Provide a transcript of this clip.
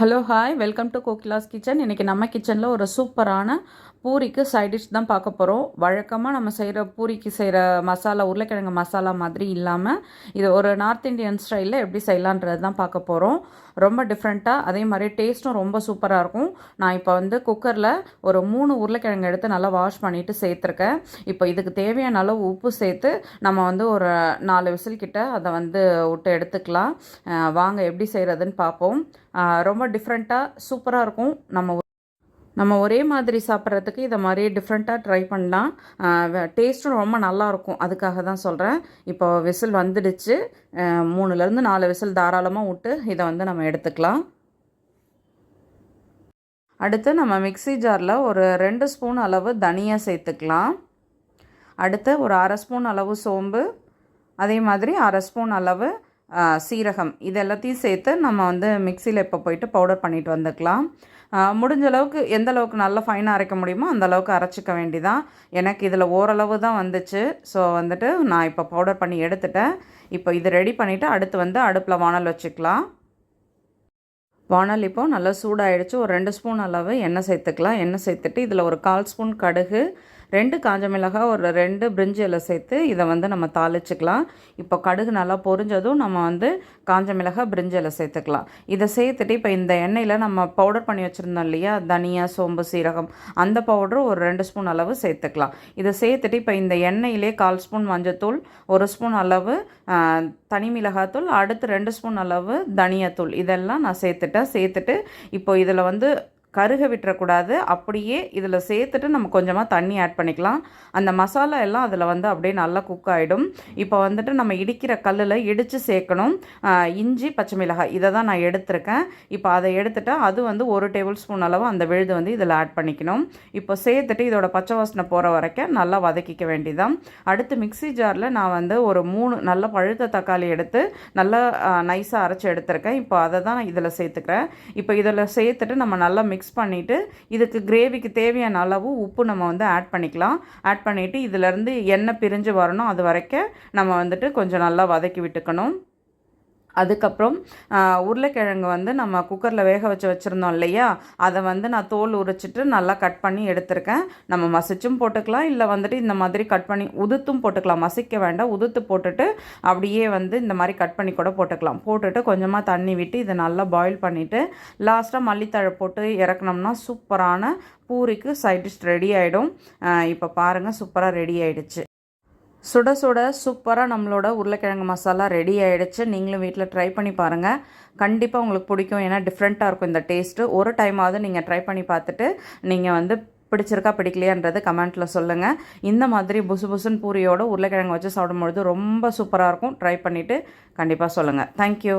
Hello hi welcome to Kokila's kitchen இன்றைக்கி நம்ம கிச்சனில் ஒரு சூப்பரான பூரிக்கு சைட் டிஷ் தான் பார்க்க போகிறோம் வழக்கமாக நம்ம செய்கிற பூரிக்கு செய்கிற மசாலா உருளைக்கிழங்கு மசாலா மாதிரி இல்லாமல் இது ஒரு நார்த் இந்தியன் ஸ்டைலில் எப்படி செய்யலான்றது தான் பார்க்க போகிறோம் ரொம்ப டிஃப்ரெண்ட்டாக அதே மாதிரி டேஸ்ட்டும் ரொம்ப சூப்பராக இருக்கும். நான் இப்போ வந்து குக்கரில் ஒரு மூணு உருளைக்கிழங்கு எடுத்து நல்லா வாஷ் பண்ணிவிட்டு சேர்த்துருக்கேன். இப்போ இதுக்கு தேவையான அளவு உப்பு சேர்த்து நம்ம வந்து ஒரு நாலு விசில் கிட்ட அதை வந்து விட்டு எடுத்துக்கலாம். வாங்க எப்படி செய்கிறதுன்னு பார்ப்போம். ரொம்ப டிஃப்ரெண்ட்டாக சூப்பராக இருக்கும். நம்ம நம்ம ஒரே மாதிரி சாப்பிட்றதுக்கு இதை மாதிரி டிஃப்ரெண்ட்டாக ட்ரை பண்ணலாம். டேஸ்ட்டும் ரொம்ப நல்லாயிருக்கும். அதுக்காக தான் சொல்கிறேன் இப்போ விசில் வந்துடுச்சு. மூணுலேருந்து நாலு விசில் தாராளமாக விட்டு இதை வந்து நம்ம எடுத்துக்கலாம். அடுத்து நம்ம மிக்ஸி ஜாரில் ஒரு ரெண்டு ஸ்பூன் அளவு தனியாக சேர்த்துக்கலாம். அடுத்து ஒரு அரை ஸ்பூன் அளவு சோம்பு. அதே மாதிரி அரை ஸ்பூன் அளவு சீரகம். இது எல்லாத்தையும் சேர்த்து நம்ம வந்து மிக்சியில் இப்போ போயிட்டு பவுடர் பண்ணிட்டு வந்துக்கலாம். முடிஞ்ச அளவுக்கு எந்த அளவுக்கு நல்லா ஃபைனாக அரைக்க முடியுமோ அந்த அளவுக்கு அரைச்சிக்க வேண்டிதான். எனக்கு இதில் ஓரளவு தான் வந்துச்சு. ஸோ வந்துட்டு நான் இப்போ பவுடர் பண்ணி எடுத்துட்டேன். இப்போ இது ரெடி பண்ணிவிட்டு அடுத்து வந்து அடுப்பில் வானல் வச்சுக்கலாம். வானல் இப்போ நல்லா சூடாயிடுச்சு. ஒரு ரெண்டு ஸ்பூன் அளவு எண்ணெய் சேர்த்துக்கலாம். எண்ணெய் சேர்த்துட்டு இதில் ஒரு கால் ஸ்பூன் கடுகு ரெண்டு காஞ்ச மிளகாய் ஒரு ரெண்டு பிரிஞ்சி இலை சேர்த்து இதை வந்து நம்ம தாளிச்சுக்கலாம். இப்போ கடுகு நல்லா பொரிஞ்சதும் நம்ம வந்து காஞ்ச மிளகாய் பிரிஞ்சி இலை சேர்த்துக்கலாம். இதை சேர்த்துட்டு இப்போ இந்த எண்ணெயில் நம்ம பவுடர் பண்ணி வச்சுருந்தோம் இல்லையா? தனியா சோம்பு சீரகம் அந்த பவுடரும் ஒரு ரெண்டு ஸ்பூன் அளவு சேர்த்துக்கலாம். இதை சேர்த்துட்டு இப்போ இந்த எண்ணெயிலே கால் ஸ்பூன் மஞ்சத்தூள் ஒரு ஸ்பூன் அளவு தனி மிளகாத்தூள் அடுத்து ரெண்டு ஸ்பூன் அளவு தனியாத்தூள். இதெல்லாம் நான் சேர்த்துட்டேன். சேர்த்துட்டு இப்போ இதில் வந்து கருக விட்டுறக்கூடாது. அப்படியே இதில் சேர்த்துட்டு நம்ம கொஞ்சமாக தண்ணி ஆட் பண்ணிக்கலாம். அந்த மசாலா எல்லாம் அதில் வந்து அப்படியே நல்லா குக் ஆகிடும் இப்போ வந்துட்டு நம்ம இடிக்கிற கல்லில் இடித்து சேர்க்கணும். இஞ்சி பச்சை மிளகாய் இதை தான் நான் எடுத்திருக்கேன். இப்போ அதை எடுத்துட்டு அது வந்து ஒரு டேபிள் ஸ்பூன் அளவு அந்த விழுது வந்து இதில் ஆட் பண்ணிக்கணும். இப்போ சேர்த்துட்டு இதோட பச்சை வாசனை போகிற வரைக்கும் நல்லா வதக்கிக்க வேண்டியதான் அடுத்து மிக்ஸி ஜாரில் நான் வந்து ஒரு மூணு நல்ல பழுத்த தக்காளி எடுத்து நல்லா நைஸாக அரைச்சி எடுத்திருக்கேன். இப்போ அதை தான் நான் இதில் சேர்த்துக்கிறேன். இப்போ இதில் சேர்த்துட்டு நம்ம நல்லா மிக்ஸ் மிக்ஸ் பண்ணிவிட்டு இதுக்கு கிரேவிக்கு தேவையான அளவு உப்பு நம்ம வந்து ஆட் பண்ணிக்கலாம். ஆட் பண்ணிவிட்டு இதிலேருந்து எண்ணெய் பிரிஞ்சு வரணும். அது வரைக்கும் நம்ம வந்துட்டு கொஞ்சம் நல்லா வதக்கி விட்டுக்கணும். அதுக்கப்புறம் உருளைக்கிழங்கு வந்து நம்ம குக்கரில் வேக வச்சு வச்சுருந்தோம் இல்லையா? அதை வந்து நான் தோல் உரிச்சிட்டு நல்லா கட் பண்ணி எடுத்திருக்கேன். நம்ம மசிச்சும் போட்டுக்கலாம் இல்லை வந்துட்டு இந்த மாதிரி கட் பண்ணி உதுத்தும் போட்டுக்கலாம். மசிக்க வேண்டாம் உதுத்து போட்டுட்டு அப்படியே வந்து இந்த மாதிரி கட் பண்ணி கூட போட்டுக்கலாம். போட்டுட்டு கொஞ்சமாக தண்ணி விட்டு இதை நல்லா பாயில் பண்ணிவிட்டு லாஸ்ட்டாக மல்லித்தழை போட்டு இறக்குனோம்னா சூப்பரான பூரிக்கு சைட் டிஷ் ரெடி ஆகிடும் இப்போ பாருங்கள் சூப்பராக ரெடி ஆகிடுச்சு சுட சுட சூப்பராக நம்மளோட உருளைக்கிழங்கு மசாலா ரெடி ஆகிடுச்சு நீங்களும் வீட்டில் ட்ரை பண்ணி பாருங்கள் கண்டிப்பாக உங்களுக்கு பிடிக்கும். ஏன்னா டிஃப்ரெண்ட்டாக இருக்கும் இந்த டேஸ்ட்டு ஒரு டைமாவது நீங்கள் ட்ரை பண்ணி பார்த்துட்டு நீங்கள் வந்து பிடிச்சிருக்கா பிடிக்கலையான்றது கமெண்ட்டில் சொல்லுங்கள் இந்த மாதிரி புசு புசுன்னு பூரியோட உருளைக்கிழங்கு வச்சு சாப்பிடும்பொழுது ரொம்ப சூப்பராக இருக்கும். ட்ரை பண்ணிவிட்டு கண்டிப்பாக சொல்லுங்கள் தேங்க்யூ